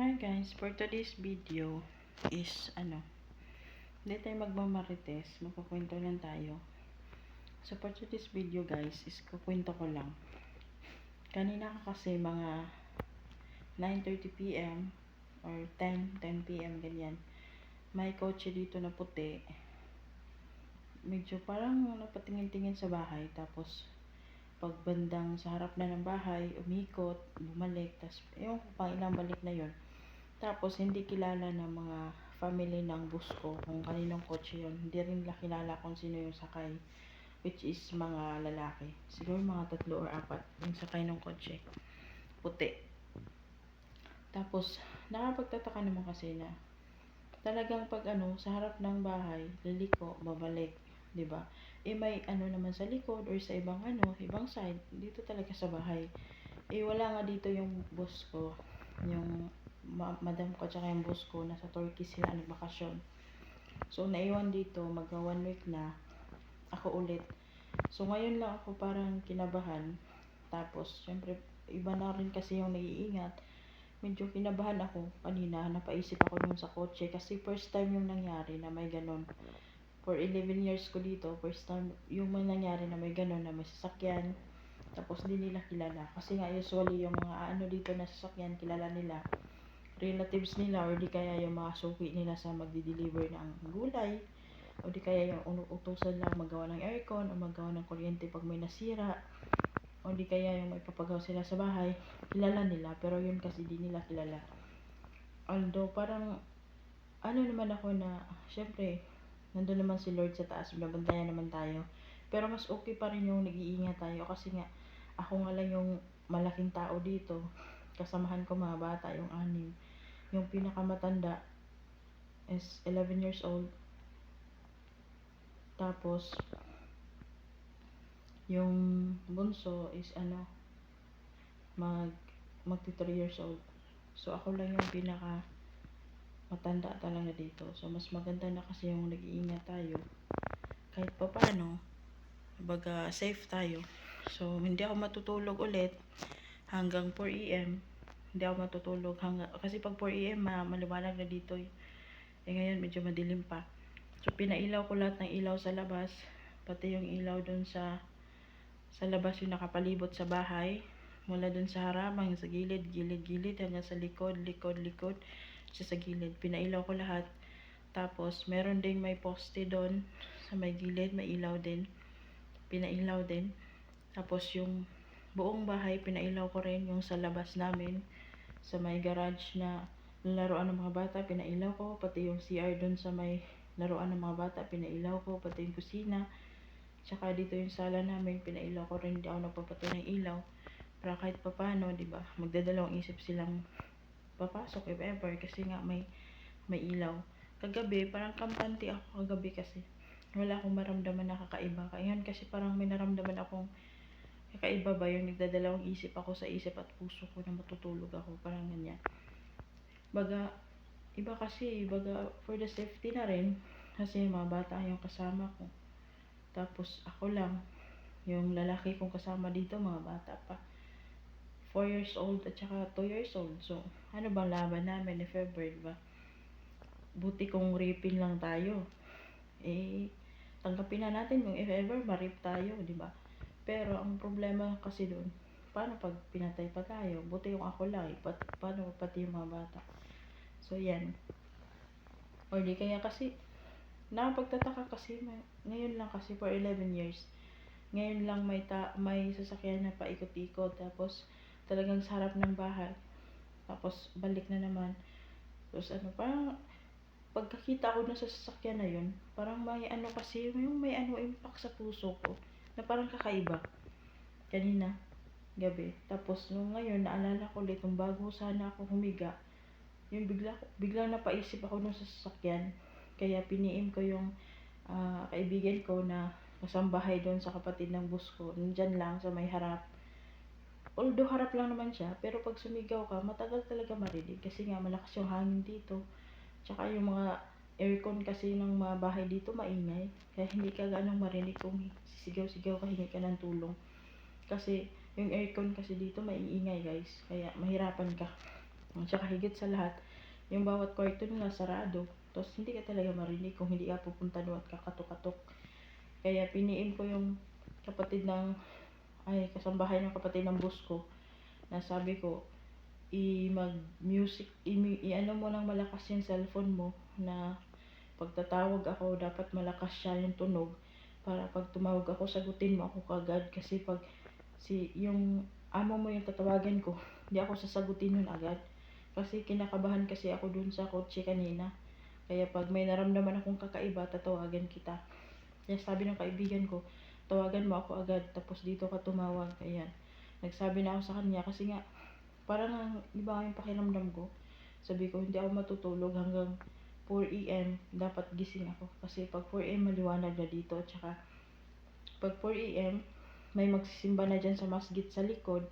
Hi guys, for today's video is ano, hindi tayo magmamarites, magkukwento lang tayo. So for today's video guys, is kukwento ko lang. Kanina ka kasi mga 9.30pm or 10, 10pm ganyan. May kotse dito na puti. Medyo parang napatingin-tingin sa bahay tapos pagbandang sa harap na ng bahay, umikot, bumalik, tapos yung pang ilang balik na yon Tapos hindi kilala ng mga family ng bus ko kung kaninong kotse yon Hindi rin nila kilala kung sino yung sakay, which is mga lalaki. Siguro mga tatlo or apat yung sakay ng kotse. Puti. Tapos, nakapagtataka naman kasi na talagang pag ano, sa harap ng bahay, liliko, babalik, 'di ba? eh may ano naman sa likod or sa ibang ano, ibang side, dito talaga sa bahay. Eh wala nga dito yung boss ko, yung ma madam ko tsaka yung boss ko, nasa Turkey sila nagbakasyon. So naiwan dito, magka one week na, ako ulit. So ngayon lang ako parang kinabahan, tapos syempre iba na rin kasi yung naiingat. Medyo kinabahan ako kanina, napaisip ako dun sa kotse kasi first time yung nangyari na may ganon for 11 years ko dito, first time yung mga nangyari na may gano'n na may sasakyan, tapos hindi nila kilala. Kasi nga usually yung mga ano dito na sasakyan, kilala nila, relatives nila, or di kaya yung mga suki nila sa magdi-deliver ng gulay, o di kaya yung utusan lang magawa ng aircon, o magawa ng kuryente pag may nasira, o di kaya yung may sila sa bahay, kilala nila, pero yun kasi di nila kilala. Although parang, ano naman ako na, syempre, nandun naman si Lord sa taas, binabantayan naman tayo. Pero mas okay pa rin yung nag-iingat tayo kasi nga, ako nga lang yung malaking tao dito. Kasamahan ko mga bata, yung anim. Yung pinakamatanda is 11 years old. Tapos, yung bunso is ano, mag, magti 3 years old. So, ako lang yung pinaka matanda talaga dito. So, mas maganda na kasi yung nag-iingat tayo. Kahit pa paano, baga safe tayo. So, hindi ako matutulog ulit hanggang 4 a.m. Hindi ako matutulog hanggang, kasi pag 4 a.m. Ma, maliwanag na dito. Eh ngayon, medyo madilim pa. So, pinailaw ko lahat ng ilaw sa labas. Pati yung ilaw dun sa sa labas yung nakapalibot sa bahay. Mula dun sa harap, hanggang sa gilid, gilid, gilid, hanggang sa likod, likod, likod siya sa gilid. Pinailaw ko lahat. Tapos, meron ding may poste doon sa may gilid, may ilaw din. Pinailaw din. Tapos, yung buong bahay, pinailaw ko rin yung sa labas namin. Sa may garage na laruan ng mga bata, pinailaw ko. Pati yung CR doon sa may laruan ng mga bata, pinailaw ko. Pati yung kusina. Tsaka dito yung sala namin, pinailaw ko rin. Hindi ako nagpapatay ng ilaw. Para kahit papano, di ba, magdadalawang isip silang papasok if ever kasi nga may may ilaw. Kagabi, parang kampante ako kagabi kasi. Wala akong maramdaman na kakaiba. Ngayon kasi parang may naramdaman akong kakaiba ba yung nagdadalawang isip ako sa isip at puso ko na matutulog ako. Parang ganyan. Baga, iba kasi, baga for the safety na rin. Kasi mga bata yung kasama ko. Tapos ako lang, yung lalaki kong kasama dito, mga bata pa. 4 years old at saka 2 years old. So, ano bang laban namin ni February, ba? Buti kung rapin lang tayo. Eh, tanggapin na natin yung if ever ma-rape tayo, di ba? Pero ang problema kasi doon, paano pag pinatay pa tayo? Buti yung ako lang, eh. Pat, paano pati yung mga bata? So, yan. O di kaya kasi, nakapagtataka kasi, may, ngayon lang kasi for 11 years, ngayon lang may ta may sasakyan na paikot-ikot tapos talagang sa harap ng bahay. Tapos, balik na naman. Tapos, ano, parang, pagkakita ko na sa sasakyan na yun, parang may ano kasi, yung may ano impact sa puso ko, na parang kakaiba. Kanina, gabi. Tapos, nung ngayon, naalala ko ulit, nung bago sana ako humiga, yung bigla, bigla napaisip ako nung sa sasakyan. Kaya piniim ko yung uh, kaibigan ko na kasambahay doon sa kapatid ng bus ko. Nandyan lang sa may harap although harap lang naman siya, pero pag sumigaw ka, matagal talaga marinig kasi nga malakas yung hangin dito. Tsaka yung mga aircon kasi ng mga bahay dito maingay. Kaya hindi ka ganong marinig kung sisigaw-sigaw ka, hingi ka ng tulong. Kasi yung aircon kasi dito maiingay guys. Kaya mahirapan ka. At saka higit sa lahat, yung bawat kwarto nila sarado. Tapos hindi ka talaga marinig kung hindi ka pupunta doon at kakatok-katok. Kaya piniin ko yung kapatid ng, ay kasambahay ng kapatid ng boss ko, na sabi ko, i mag music i, i ano mo nang malakas yung cellphone mo na pagtatawag ako dapat malakas siya yung tunog para pag tumawag ako sagutin mo ako kagad. Kasi pag si yung amo mo yung tatawagan ko hindi ako sasagutin yun agad. Kasi kinakabahan kasi ako dun sa kotse kanina. Kaya pag may naramdaman akong kakaiba tatawagan kita. Kaya sabi ng kaibigan ko tawagan mo ako agad tapos dito ka tumawag. Ayan. Nagsabi na ako sa kanya kasi nga parang ang iba yung pakiramdam ko. Sabi ko, hindi ako matutulog hanggang 4 a.m. Dapat gising ako. Kasi pag 4 a.m. maliwanag na dito. At saka, pag 4 a.m. may magsisimba na dyan sa masjid sa likod.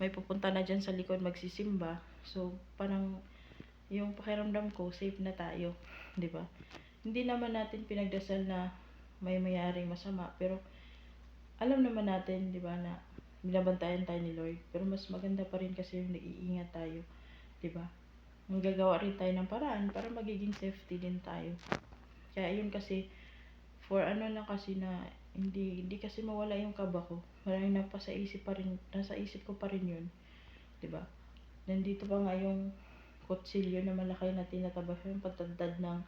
May pupunta na dyan sa likod magsisimba. So, parang yung pakiramdam ko, safe na tayo. ba Hindi naman natin pinagdasal na may mayaring masama. Pero, alam naman natin, di ba, na binabantayan tayo ni Lord. Pero mas maganda pa rin kasi yung naiingat tayo. 'di ba? Manggagawa rin tayo ng paraan para magiging safety din tayo. Kaya yun kasi, for ano na kasi na, hindi, hindi kasi mawala yung kaba ko. Maraming nagpasa isip pa rin, nasa isip ko pa rin yun. ba? Nandito pa nga yung kutsilyo na malaki na tinatabas yung patadad ng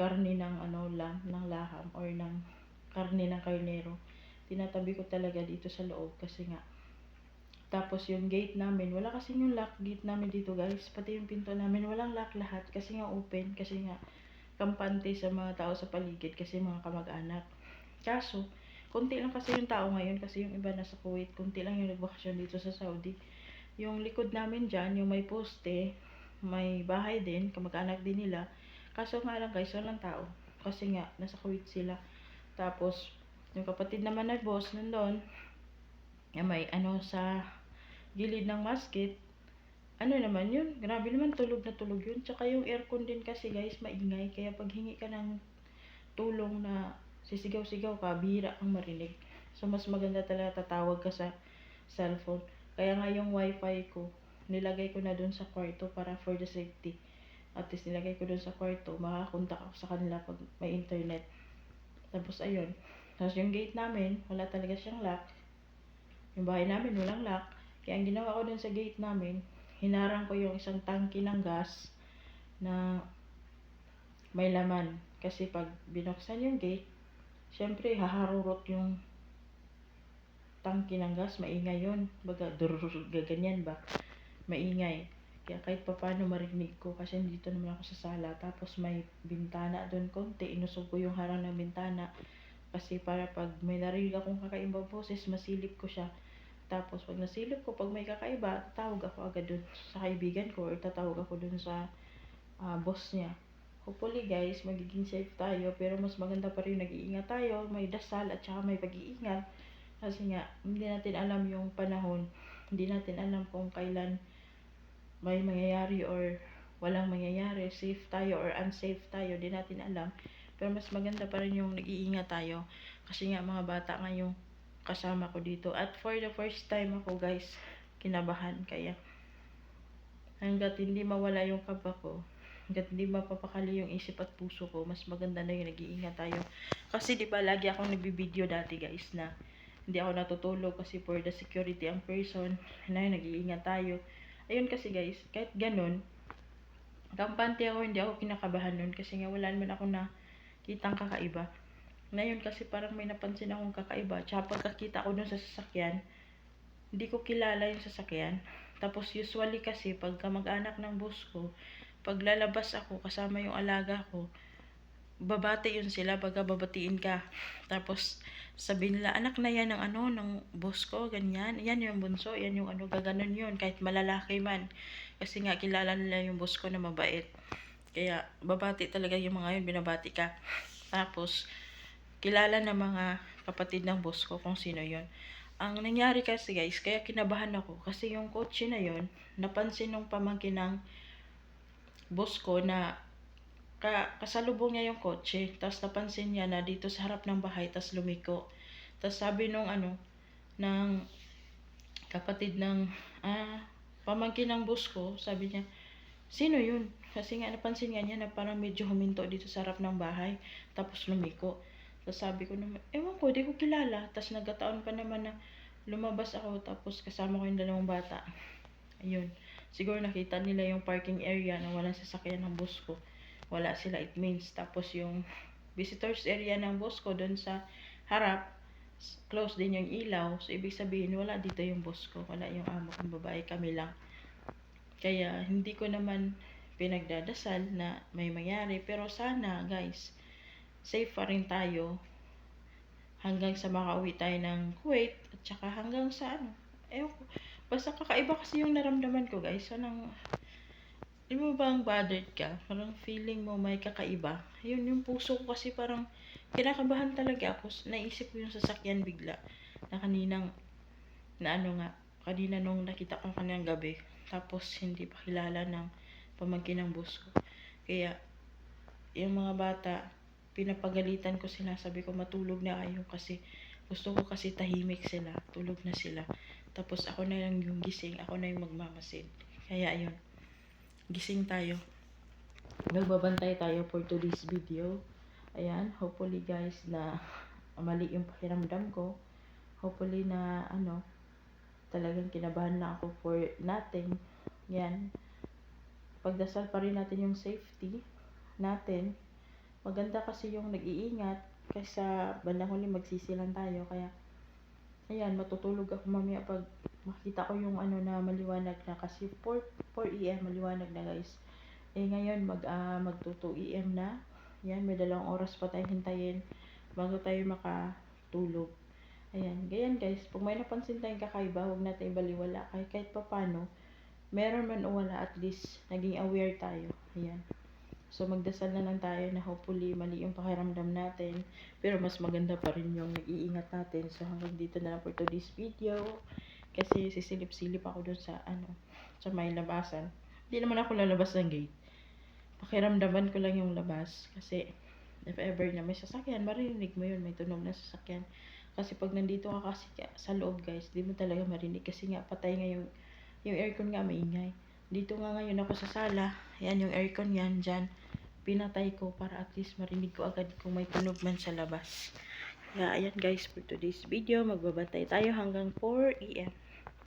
karne ng ano lang, ng laham or ng karne ng karnero tinatabi ko talaga dito sa loob kasi nga tapos yung gate namin, wala kasi yung lock gate namin dito guys. Pati yung pinto namin, walang lock lahat kasi nga open. Kasi nga kampante sa mga tao sa paligid kasi mga kamag-anak. Kaso, konti lang kasi yung tao ngayon kasi yung iba nasa Kuwait. Konti lang yung nagbakasyon dito sa Saudi. Yung likod namin dyan, yung may poste, may bahay din, kamag-anak din nila. Kaso nga lang guys, walang tao. Kasi nga, nasa Kuwait sila. Tapos, yung kapatid naman na boss nandun, may ano sa gilid ng basket, ano naman yun, grabe naman tulog na tulog yun. Tsaka yung aircon din kasi guys, maingay. Kaya pag hingi ka ng tulong na sisigaw-sigaw ka, bihira kang marinig. So, mas maganda talaga tatawag ka sa cellphone. Kaya nga yung wifi ko, nilagay ko na dun sa kwarto para for the safety. At least nilagay ko dun sa kwarto, makakontak ako sa kanila pag may internet. Tapos ayun, tapos yung gate namin, wala talaga siyang lock. Yung bahay namin, walang lock. Kaya ang ginawa ko dun sa gate namin, hinarang ko yung isang tangki ng gas na may laman. Kasi pag binuksan yung gate, syempre haharurot yung tangki ng gas, maingay yun. Baga, gaganyan ba? Maingay. Kaya kahit pa paano marinig ko kasi dito naman ako sa sala. Tapos may bintana doon konti. Inusog ko yung harang ng bintana. Kasi para pag may narinig akong kakaibang boses, masilip ko siya. Tapos pag nasilip ko, pag may kakaiba, tatawag ako agad dun sa kaibigan ko or tatawag ako dun sa uh, boss niya. Hopefully guys, magiging safe tayo. Pero mas maganda pa rin nag-iingat tayo. May dasal at saka may pag-iingat. Kasi nga, hindi natin alam yung panahon. Hindi natin alam kung kailan may mangyayari or walang mangyayari. Safe tayo or unsafe tayo. Hindi natin alam. Pero mas maganda pa rin yung nag-iingat tayo. Kasi nga mga bata nga yung kasama ko dito. At for the first time ako guys, kinabahan. Kaya hanggat hindi mawala yung kaba ko, hanggat hindi mapapakali yung isip at puso ko, mas maganda na yung nag-iingat tayo. Kasi di ba lagi akong nagbibideo dati guys na hindi ako natutulog kasi for the security ang person na nag-iingat tayo. Ayun kasi guys, kahit ganun, kampante ako, hindi ako kinakabahan nun kasi nga wala naman ako na kitang kakaiba. Ngayon kasi parang may napansin akong kakaiba. Tsaka pagkakita ko dun sa sasakyan, hindi ko kilala yung sasakyan. Tapos usually kasi pagka mag-anak ng boss ko, pag lalabas ako kasama yung alaga ko, babati yun sila, baga babatiin ka. Tapos sabihin nila, anak na yan ng ano, ng boss ko, ganyan. Yan yung bunso, yan yung ano, gaganon yun, kahit malalaki man. Kasi nga kilala nila yung boss ko na mabait. Kaya, babati talaga yung mga yun, binabati ka. Tapos, kilala na mga kapatid ng boss ko kung sino yon Ang nangyari kasi guys, kaya kinabahan ako. Kasi yung kotse na yon napansin nung pamangkin ng boss ko na ka, kasalubong niya yung kotse. Tapos napansin niya na dito sa harap ng bahay, tapos lumiko. Tapos sabi nung ano, ng kapatid ng, ah, pamangkin ng boss ko, sabi niya, sino yun? Kasi nga napansin nga niya na parang medyo huminto dito sa harap ng bahay. Tapos lumiko. Tapos sabi ko naman, ewan ko, di ko kilala. Tapos nagkataon pa naman na lumabas ako tapos kasama ko yung dalawang bata. Ayun. Siguro nakita nila yung parking area na walang sasakyan ng bus ko. Wala sila, it means. Tapos yung visitors area ng bus ko doon sa harap, close din yung ilaw. So, ibig sabihin, wala dito yung bus ko. Wala yung amo kong babae, kami lang. Kaya, hindi ko naman pinagdadasal na may mangyari. Pero sana, guys, safe pa rin tayo hanggang sa makauwi tayo ng Kuwait at saka hanggang sa ano. Ko. Basta kakaiba kasi yung naramdaman ko, guys. Anong, di mo bang bothered ka? Parang feeling mo may kakaiba. Yun, yung puso ko kasi parang kinakabahan talaga ako. Naisip ko yung sasakyan bigla. Na kaninang, na ano nga, kanina nung nakita ko kanyang gabi. Tapos hindi pa kilala ng pamangkin ng boss ko. Kaya, yung mga bata, pinapagalitan ko sila. Sabi ko, matulog na kayo kasi gusto ko kasi tahimik sila. Tulog na sila. Tapos ako na lang yung gising. Ako na yung magmamasid. Kaya, yun. Gising tayo. Magbabantay tayo for today's video. Ayan, hopefully guys na mali yung pakiramdam ko. Hopefully na ano, talagang kinabahan lang ako for nothing. Yan. Pagdasal pa rin natin yung safety natin. Maganda kasi yung nag-iingat kaysa bandang huli magsisilan tayo. Kaya, ayan, matutulog ako mamaya pag makita ko yung ano na maliwanag na. Kasi 4, 4 a.m. maliwanag na guys. Eh ngayon mag, ah, mag 2 a.m. na. Yan, may dalawang oras pa tayong hintayin bago tayo makatulog. Ayan, ganyan guys. Pag may napansin tayong kakaiba, huwag natin ibaliwala. Kahit, kahit pa paano, meron man o wala, at least naging aware tayo. Ayan. So, magdasal na lang tayo na hopefully mali yung pakiramdam natin. Pero mas maganda pa rin yung nag-iingat natin. So, hanggang dito na lang for today's video. Kasi sisilip-silip ako dun sa, ano, sa may labasan. Hindi naman ako lalabas ng gate. Pakiramdaman ko lang yung labas. Kasi, if ever na may sasakyan, marinig mo yun, may tunog na sasakyan. Kasi pag nandito ka kasi ka- sa loob guys, di mo talaga marinig. Kasi nga, patay nga yung, yung aircon nga maingay. Dito nga ngayon ako sa sala. Yan yung aircon yan dyan. Pinatay ko para at least marinig ko agad kung may tunog man sa labas. Kaya ayan guys for today's video. Magbabantay tayo hanggang 4 am.